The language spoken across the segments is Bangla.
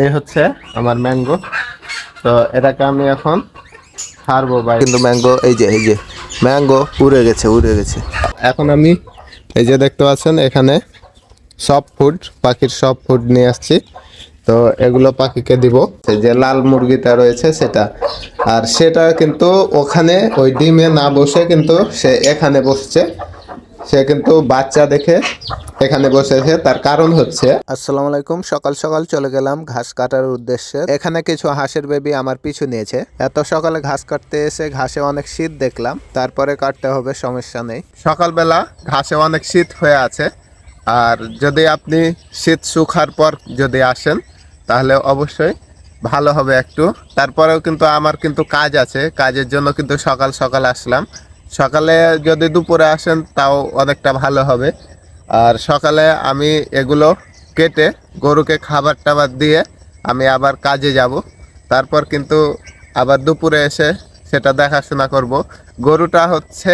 এই হচ্ছে আমার ম্যাঙ্গো তো এটাকে আমি এখন ছাড়বো ভাই। কিন্তু ম্যাঙ্গো এই যে এই যে ম্যাঙ্গো উড়ে গেছে উড়ে গেছে। এখন আমি এই যে দেখতে পাচ্ছেন এখানে সব ফুড পাখির সব ফুড নিয়ে আসছি। তো এগুলো পাখিকে দিব। যে লাল মুরগিটা রয়েছে সেটা। আর সেটা কিন্তু ওখানে ওই ডিমে না বসে কিন্তু সে এখানে বসছে। সে কিন্তু বাচ্চা দেখে এখানে বসেছে তার কারণ হচ্ছে আসসালামু আলাইকুম সকাল সকাল চলে গেলাম ঘাস কাটার উদ্দেশ্যে। এখানে কিছু হাঁসের বেবি আমার পিছু নিয়েছে। এত সকালে ঘাস কাটতে এসে ঘাসে অনেক শীত দেখলাম তারপরে কাটতে হবে সমস্যা নেই। সকালবেলা ঘাসে অনেক শীত হয়ে আছে আর যদি আপনি শীত শুকার পর যদি আসেন তাহলে অবশ্যই ভালো হবে একটু। তারপরেও কিন্তু আমার কিন্তু কাজ আছে কাজের জন্য কিন্তু সকাল সকাল আসলাম। সকালে যদি দুপুরে আসেন, তাও অনেকটা ভালো হবে। আর সকালে আমি এগুলো কেটে গরুকে খাবার টাবার দিয়ে আমি আবার কাজে যাব। তারপর কিন্তু আবার দুপুরে এসে সেটা দেখাশোনা করব। গরুটা হচ্ছে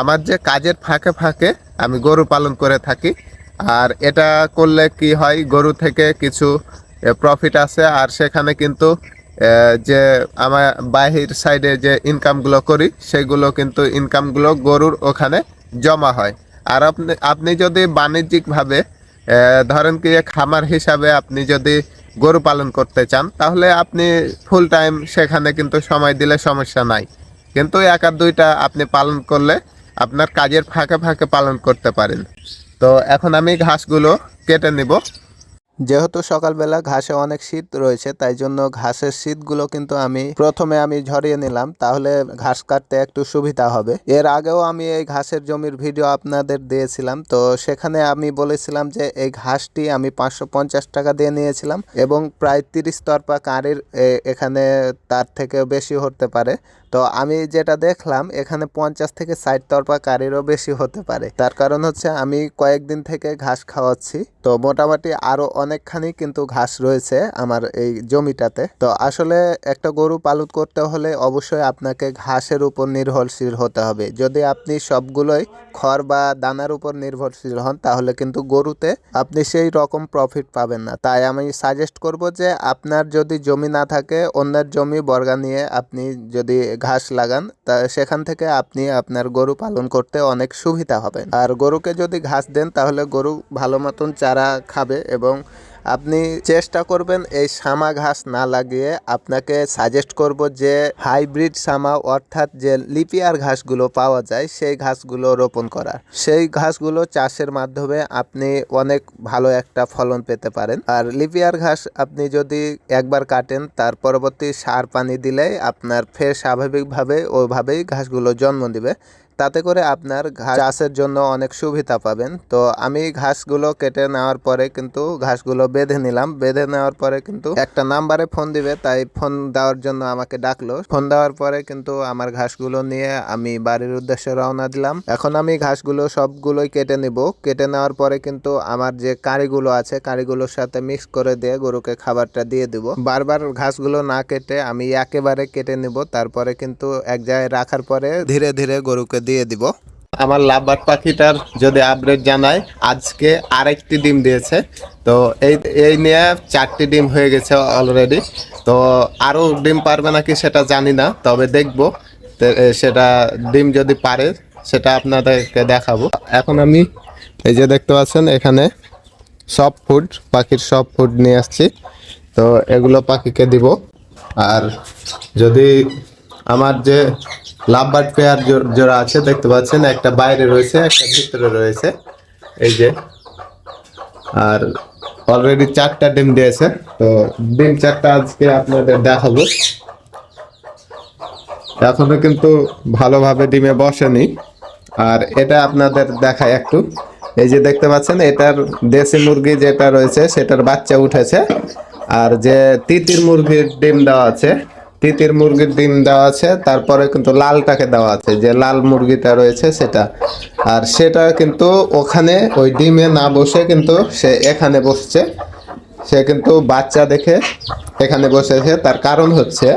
আমার যে কাজের ফাঁকে ফাঁকে আমি গরু পালন করে থাকি। আর এটা করলে কি হয়, গরু থেকে কিছু প্রফিট আছে। আর সেখানে কিন্তু যে আমার বাহির সাইডে যে ইনকামগুলো করি, সেগুলো কিন্তু ইনকামগুলো গরুর ওখানে জমা হয়। আর আপনি আপনি যদি বাণিজ্যিকভাবে ধরেন কি খামার হিসাবে আপনি যদি গরু পালন করতে চান, তাহলে আপনি ফুল টাইম সেখানে কিন্তু সময় দিলে সমস্যা নাই। কিন্তু এক আর দুইটা আপনি পালন করলে আপনার কাজের ফাঁকে ফাঁকে পালন করতে পারেন। তো এখন আমি ঘাসগুলো কেটে নিব। যেহেতু সকালবেলা ঘাসে অনেক শীত রয়েছে, তাই জন্য ঘাসের শীতগুলো কিন্তু আমি প্রথমে আমি ঝরিয়ে নিলাম, তাহলে ঘাস কাটতে একটু সুবিধা হবে। এর আগেও আমি এই ঘাসের জমির ভিডিও আপনাদের দিয়েছিলাম, তো সেখানে আমি বলেছিলাম যে এই ঘাসটি আমি পাঁচশো পঞ্চাশ টাকা দিয়ে নিয়েছিলাম এবং প্রায় তিরিশ তরপা কাঁড়ির এখানে তার থেকেও বেশি হতে পারে। তো আমি যেটা দেখলাম, এখানে পঞ্চাশ থেকে ষাট তরপা কারিরও বেশি হতে পারে। তার কারণ হচ্ছে আমি কয়েকদিন থেকে ঘাস খাওয়াচ্ছি। তো মোটামুটি আরও অনেকখানি কিন্তু ঘাস রয়েছে আমার এই জমিটাতে। তো আসলে একটা গরু পালন করতে হলে অবশ্যই আপনাকে ঘাসের উপর নির্ভরশীল হতে হবে। যদি আপনি সবগুলোই খড় বা দানার উপর নির্ভরশীল হন, তাহলে কিন্তু গরুতে আপনি সেই রকম প্রফিট পাবেন না। তাই আমি সাজেস্ট করব যে আপনার যদি জমি না থাকে, অন্যের জমি বর্গা নিয়ে আপনি যদি ঘাস লাগান, তা সেখান থেকে আপনি আপনার গরু পালন করতে অনেক সুবিধা হবে। আর গরুকে যদি ঘাস দেন, তাহলে গরু ভালো মতন চারা খাবে এবং আপনি চেষ্টা করবেন এই সামা ঘাস না লাগিয়ে আপনাকে সাজেস্ট করব যে হাইব্রিড সামা অর্থাৎ যে লিপিয়ার ঘাসগুলো পাওয়া যায়, সেই ঘাসগুলো রোপণ করার। সেই ঘাসগুলো চাষের মাধ্যমে আপনি অনেক ভালো একটা ফলন পেতে পারেন। আর লিপিয়ার ঘাস আপনি যদি একবার কাটেন, তার পরবর্তী সার পানি দিলে আপনার ফের স্বাভাবিকভাবে ওইভাবেই ঘাসগুলো জন্ম দিবে। তাতে করে আপনার ঘাস চাষের জন্য অনেক সুবিধা পাবেন। তো আমি ঘাসগুলো কেটে নেওয়ার পরে কিন্তু ঘাসগুলো বেঁধে নিলাম। বেঁধে নেওয়ার পরে কিন্তু একটা নাম্বারে ফোন দিবে, তাই ফোন দেওয়ার জন্য আমাকে ডাকলো। ফোন দেওয়ার পরে কিন্তু আমার ঘাসগুলো নিয়ে আমি বাড়ির উদ্দেশ্যে রওনা দিলাম। এখন আমি ঘাসগুলো সবগুলোই কেটে নিব। কেটে নেওয়ার পরে কিন্তু আমার যে কাঁড়িগুলো আছে কাঁড়িগুলোর সাথে মিক্স করে দিয়ে গরুকে খাবারটা দিয়ে দিব। বারবার ঘাসগুলো না কেটে আমি একেবারে কেটে নিব। তারপরে কিন্তু এক জায়গায় রাখার পরে ধীরে ধীরে গরুকে দিয়ে দিব। আমার লাভবার্ড পাখিটার যদি আপডেট জানাই, আজকে আরেকটি ডিম দিয়েছে। তো এই এই নিয়ে চারটি ডিম হয়ে গেছে অলরেডি তো আরও ডিম পারবে নাকি সেটা জানি না, তবে দেখব। সেটা ডিম যদি পারে, সেটা আপনাদেরকে দেখাবো। এখন আমি এই যে দেখতে পাচ্ছেন, এখানে সব ফুড পাখির সব ফুড নিয়ে আসছি। তো এগুলো পাখিকে দিব। আর যদি আমার যে লাভবার্ড পেয়ার জোড়া আছে, দেখতে পাচ্ছেন, একটা বাইরে রয়েছে, একটা ভিতরে রয়েছে, এই যে। আর অলরেডি চারটা ডিম দিয়েছে, তো ডিম চারটা আজকে আপনাদের দেখাবো। এখনও কিন্তু ভালোভাবে ডিমে বসেনি। আর এটা আপনাদের দেখায় একটু। এই যে দেখতে পাচ্ছেন, এটার দেশি মুরগি যেটা রয়েছে, সেটার বাচ্চা উঠেছে। আর যে তিতির মুরগির ডিম দেওয়া আছে তিতির মুরগির ডিম দেওয়া আছে, তারপরে কিন্তু লালটাকে দেওয়া আছে, যে লাল মুরগিটা রয়েছে সেটা। আর সেটা কিন্তু ওখানে ওই ডিমে না বসে কিন্তু সে এখানে বসছে। সে কিন্তু বাচ্চা দেখে এখানে বসেছে তার কারণ হচ্ছে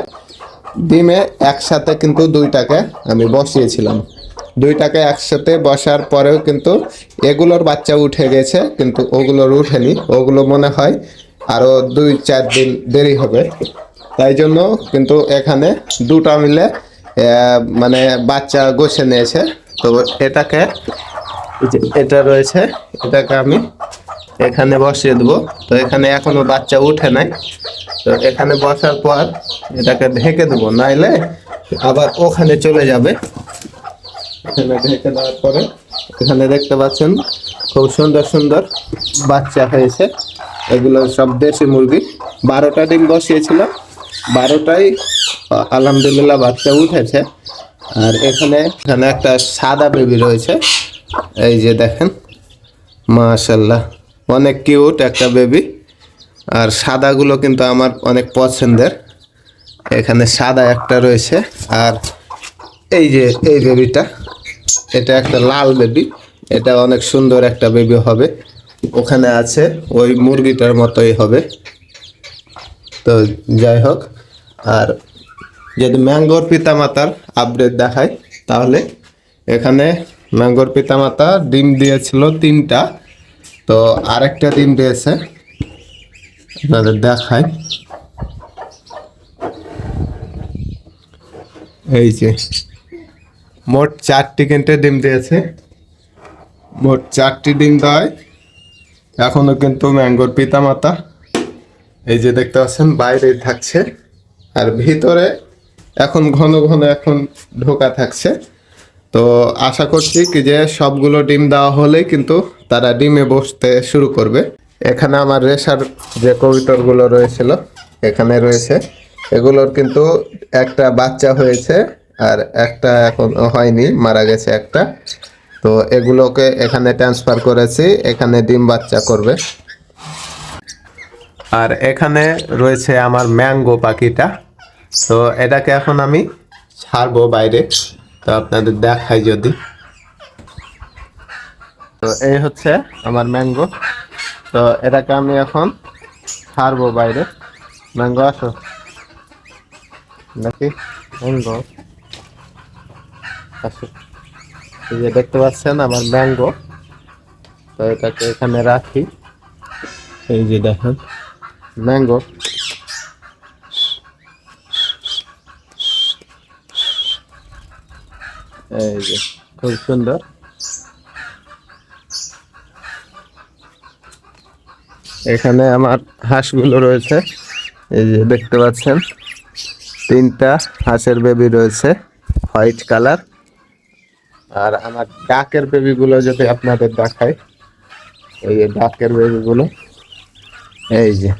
ডিমে একসাথে কিন্তু দুইটাকে আমি বসিয়েছিলাম। দুইটাকে একসাথে বসার পরেও কিন্তু এগুলোর বাচ্চা উঠে গেছে, কিন্তু ওগুলোর উঠেনি। ওগুলো মনে হয় আরও দুই চার দিন দেরি হবে। তাই জন্য কিন্তু এখানে দুটা মিলে মানে বাচ্চা গোছে নিয়েছে। তো এটাকে এটা রয়েছে, এটাকে আমি এখানে বসিয়ে দেবো। তো এখানে এখনও বাচ্চা উঠে নাই। তো এখানে বসার পর এটাকে ঢেকে দেবো, নাইলে আবার ওখানে চলে যাবে। এখানে ঢেকে দেওয়ার পরে এখানে দেখতে পাচ্ছেন, খুব সুন্দর সুন্দর বাচ্চা হয়েছে। এগুলো সব দেশি মুরগি। বারোটা ডিম বসিয়েছিলাম বারোটাই আহ, আলহামদুলিল্লাহ বাচ্চা উঠেছে। আর এখানে এখানে একটা সাদা বেবি রয়েছে। এই যে দেখেন মাশাল্লাহ অনেক কিউট একটা বেবি আর সাদাগুলো কিন্তু আমার অনেক পছন্দের। এখানে সাদা একটা রয়েছে। আর এই যে এই বেবিটা এটা একটা লাল বেবি এটা অনেক সুন্দর একটা বেবি হবে। ওখানে আছে ওই মুরগিটার মতোই হবে। তো যাই হোক আর যদি ম্যাঙ্গোর পিতামাতার আপডেট দেখায় তাহলে এখানে ম্যাঙ্গোর পিতামাতা ডিম দিয়েছিল তিনটা। তো আরেকটা ডিম দিয়েছে। আপনাদের দেখায় এই যে, মোট চারটি কিনতে ডিম দিয়েছে। মোট চারটি ডিম দেয়। এখনও কিন্তু ম্যাঙ্গোর পিতামাতা। এই যে দেখতে পাচ্ছেন, বাইরে থাকছে। আর ভিতরে এখন ঘন ঘন এখন ঢোকা থাকছে। তো আশা করছি কি যে সবগুলো ডিম দেওয়া হলেই কিন্তু তারা ডিমে বসতে শুরু করবে। এখানে আমার রেশার যে কবিতরগুলো রয়েছিল, এখানে রয়েছে। এগুলোর কিন্তু একটা বাচ্চা হয়েছে আর একটা এখন হয়নি, মারা গেছে একটা। তো এগুলোকে এখানে ট্রান্সফার করেছি, এখানে ডিম বাচ্চা করবে। আর এখানে রয়েছে আমার ম্যাঙ্গো পাখিটা। তো এটাকে এখন আমি ছাড়বো বাইরে। তো আপনাদের দেখাই যদি। তো এই হচ্ছে আমার ম্যাঙ্গো। তো এটাকে আমি এখন ছাড়বো বাইরে। ম্যাঙ্গো, আসো। নাকি? ম্যাঙ্গো। আসো। এই যে দেখতে পাচ্ছেন আমার ম্যাঙ্গো। তো এটাকে এখানে রাখি। এই যে দেখেন। ম্যাঙ্গো। এই যে, খুব সুন্দর। এখানে আমার হাঁসগুলো রয়েছে। এই যে দেখতে পাচ্ছেন, তিনটা হাঁসের বেবি রয়েছে হোয়াইট কালার আর আমার ডাকের বেবিগুলো যদি আপনাদের দেখাই, এই যে ডাকের বেবিগুলো এই যে,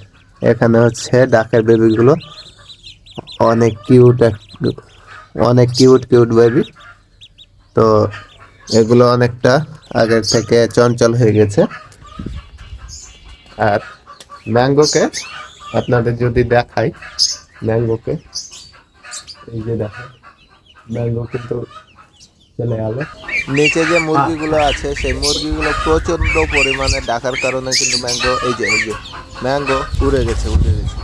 এখানে হচ্ছে ডাকের বেবিগুলো অনেক কিউট অনেক কিউট কিউট বেবি তো এগুলো অনেকটা আগের থেকে চঞ্চল হয়ে গেছে। আর ম্যাঙ্গোকে আপনাদের যদি দেখাই, ম্যাঙ্গোকে, এই যে দেখাই ম্যাঙ্গো কিন্তু চলে গেল নিচে যে মুরগিগুলো আছে, সেই মুরগিগুলো প্রচণ্ড পরিমাণে ডাকার কারণে কিন্তু ম্যাঙ্গো, এই যে এই যে, ম্যাঙ্গো উড়ে গেছে উড়ে গেছে।